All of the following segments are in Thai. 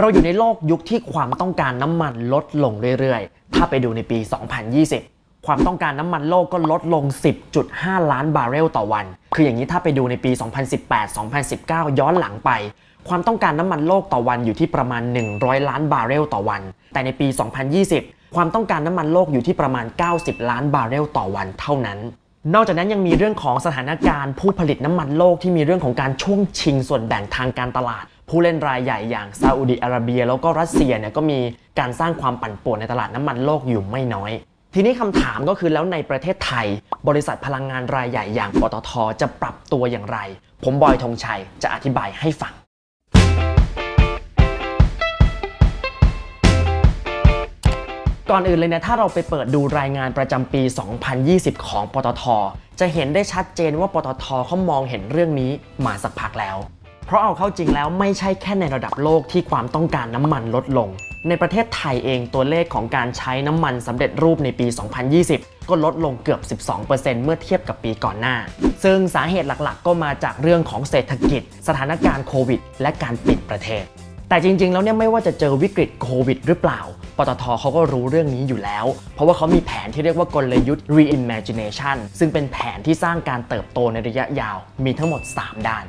เราอยู่ในโลกยุคที่ความต้องการน้ำมันลดลงเรื่อยๆ ถ้าไปดูในปี 2020 ความต้องการน้ำมันโลกก็ลดลง 10.5 ล้านบาร์เรลต่อวัน คืออย่างนี้ถ้าไปดูในปี 2018-2019 ย้อนหลังไป ความต้องการน้ำมันโลกต่อวันอยู่ที่ประมาณ 100 ล้านบาร์เรลต่อวัน แต่ในปี 2020 ความต้องการน้ำมันโลกอยู่ที่ประมาณ 90 ล้านบาร์เรลต่อวันเท่านั้นนอกจากนั้นยังมีเรื่องของสถานการณ์ผู้ผลิตน้ำมันโลกที่มีเรื่องของการช่วงชิงส่วนแบ่งทางการตลาด ผู้เล่นรายใหญ่อย่างซาอุดิอาระเบีย แล้วก็รัสเซียเนี่ยก็มีการสร้างความปั่นป่วนในตลาดน้ำมันโลกอยู่ไม่น้อย ทีนี้คำถามก็คือแล้วในประเทศไทย บริษัทพลังงานรายใหญ่อย่างปตทจะปรับตัวอย่างไร ผมบอยธงชัยจะอธิบายให้ฟังก่อนอื่นเลยเนี่ยถ้าเราไปเปิดดูรายงานประจำปี 2020 ของปตท จะเห็นได้ชัดเจนว่าปตทเขามองเห็นเรื่องนี้มาสักพักแล้ว เพราะเอาเข้าจริงแล้วไม่ใช่แค่ในระดับโลกที่ความต้องการน้ำมันลดลง ในประเทศไทยเองตัวเลขของการใช้น้ำมันสำเร็จรูปในปี 2020 ก็ลดลงเกือบ 12%เมื่อเทียบกับปีก่อนหน้า ซึ่งสาเหตุหลักๆ ก็มาจากเรื่องของเศรษฐกิจ สถานการณ์โควิด และการปิดประเทศ แต่จริง ๆ แล้วเนี่ยไม่ว่าจะเจอวิกฤตโควิด หรือเปล่า ปตทเขาก็รู้เรื่องนี้อยู่แล้ว เพราะว่าเขามีแผนที่เรียกว่ากลยุทธ์ reimagination ซึ่งเป็นแผนที่สร้างการเติบโตในระยะยาว มีทั้งหมด 3 ด้าน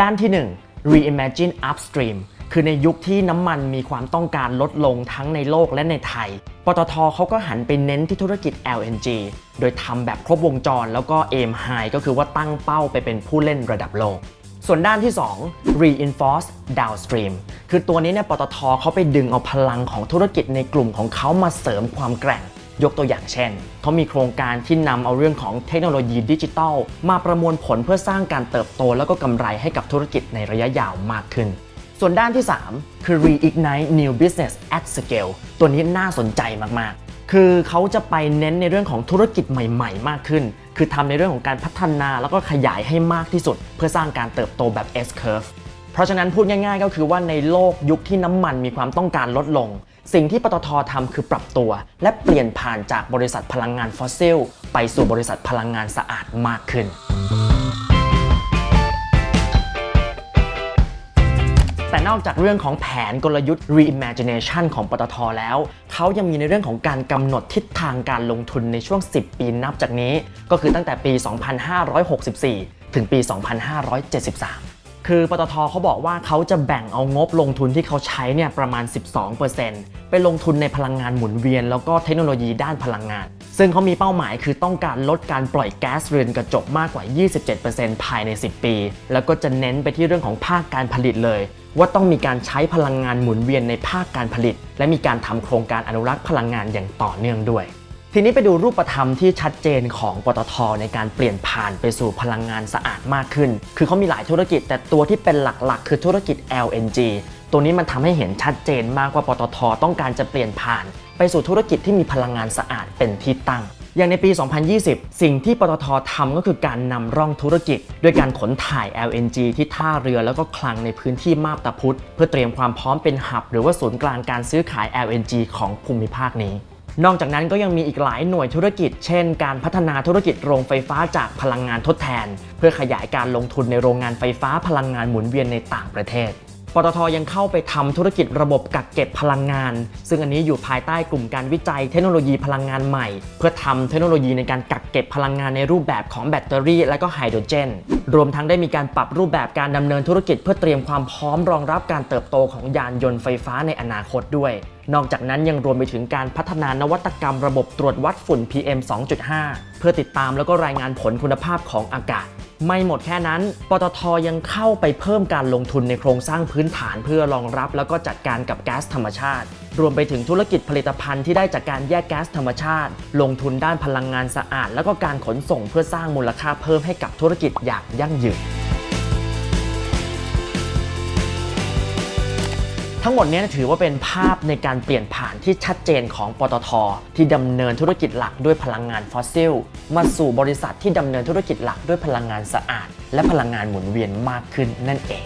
ด้านที่ 1 reimagine upstream คือในยุคที่น้ำมันมีความต้องการลดลงทั้งในโลกและในไทย ปตทเขาก็หันไปเน้นที่ธุรกิจ LNG โดยทำแบบครบวงจรแล้วก็ aim high ก็คือว่าตั้งเป้าไปเป็นผู้เล่นระดับโลก ส่วนด้านที่ 2 reinforce downstream คือตัวนี้เนี่ยปตทเขาไปดึงเอาพลังของธุรกิจในกลุ่มของเขามาเสริมความแกร่ง ยกตัวอย่างเช่น เขามีโครงการที่นำเอาเรื่องของเทคโนโลยีดิจิทัล มาประมวลผลเพื่อสร้างการเติบโต แล้วก็กำไรให้กับธุรกิจในระยะยาวมากขึ้น ส่วนด้านที่ 3 คือ reignite new business at scale ตัวนี้น่าสนใจมากๆ คือเขาจะไปเน้นในเรื่องของธุรกิจใหม่ ๆ มากขึ้น คือทำในเรื่องของการพัฒนาแล้วก็ขยายให้มากที่สุด เพื่อสร้างการเติบโตแบบ S curve เพราะฉะนั้นพูดง่ายๆ ก็คือว่าในโลกยุคที่น้ำมันมีความต้องการลดลง สิ่งที่ปตททำคือปรับตัว และเปลี่ยนผ่านจากบริษัทพลังงานฟอสซิล ไปสู่บริษัทพลังงานสะอาดมากขึ้นแต่นอกจากเรื่องของแผนกลยุทธ์ reimagination ของปตทแล้ว เขายังมีในเรื่องของการกำหนดทิศทางการลงทุนในช่วง 10 ปีนับจากนี้ ก็คือตั้งแต่ปี 2564 ถึงปี 2573 คือปตทเขาบอกว่าเขาจะแบ่งเอางบลงทุนที่เขาใช้เนี่ยประมาณ 12%ไปลงทุนในพลังงานหมุนเวียน แล้วก็เทคโนโลยีด้านพลังงาน ซึ่งเขามีเป้าหมายคือต้องการลดการปล่อยแก๊สเรือนกระจกมากกว่า 27%ภายใน 10 ปี แล้วก็จะเน้นไปที่เรื่องของภาคการผลิตเลย ว่าต้องมีการใช้พลังงานหมุนเวียนในภาคการผลิต และมีการทำโครงการอนุรักษ์พลังงานอย่างต่อเนื่องด้วย ทีนี้ไปดูรูปธรรมที่ชัดเจนของปตทในการเปลี่ยนผ่านไปสู่พลังงานสะอาดมากขึ้น คือเขามีหลายธุรกิจ แต่ตัวที่เป็นหลักๆ คือธุรกิจ LNG ตัวนี้มันทำให้เห็นชัดเจนมากว่าปตทต้องการจะเปลี่ยนผ่าน ไปสู่ธุรกิจที่มีพลังงานสะอาดเป็นที่ตั้ง อย่างในปี 2020 สิ่งที่ปตททำก็คือการนำร่องธุรกิจ ด้วยการขนถ่าย LNG ที่ท่าเรือแล้วก็คลังในพื้นที่มาบตาพุธเพื่อเตรียมความพร้อมเป็นหับ หรือว่าศูนย์กลางการซื้อขาย LNG ของภูมิภาคนี้ นอกจากนั้นก็ยังมีอีกหลายหน่วยธุรกิจ เช่น การพัฒนาธุรกิจโรงไฟฟ้าจากพลังงานทดแทน เพื่อขยายการลงทุนในโรงงานไฟฟ้าพลังงานหมุนเวียนในต่างประเทศ ปตทยังเข้าไปทำธุรกิจระบบกักเก็บพลังงาน ซึ่งอันนี้อยู่ภายใต้กลุ่มการวิจัยเทคโนโลยีพลังงานใหม่ เพื่อทำเทคโนโลยีในการกักเก็บพลังงานในรูปแบบของแบตเตอรี่และก็ไฮโดรเจน รวมทั้งได้มีการปรับรูปแบบการดำเนินธุรกิจ เพื่อเตรียมความพร้อมรองรับการเติบโตของยานยนต์ไฟฟ้าในอนาคตด้วย นอกจากนั้นยังรวมไปถึงการพัฒนานวัตกรรมระบบตรวจวัดฝุ่น PM 2.5 เพื่อติดตามแล้วก็รายงานผลคุณภาพของอากาศ ไม่หมดแค่นั้น ปตทยังเข้าไปเพิ่มการลงทุนในโครงสร้างพื้นฐานเพื่อรองรับ แล้วก็จัดการกับแก๊สธรรมชาติ รวมไปถึงธุรกิจผลิตภัณฑ์ที่ได้จากการแยกแก๊สธรรมชาติ ลงทุนด้านพลังงานสะอาด แล้วก็การขนส่งเพื่อสร้างมูลค่าเพิ่มให้กับธุรกิจอย่างยั่งยืน ทั้งหมดนี้ถือว่าเป็นภาพในการเปลี่ยนผ่านที่ชัดเจนของปตท ที่ดำเนินธุรกิจหลักด้วยพลังงานฟอสซิล มาสู่บริษัทที่ดำเนินธุรกิจหลักด้วยพลังงานสะอาด และพลังงานหมุนเวียนมากขึ้นนั่นเอง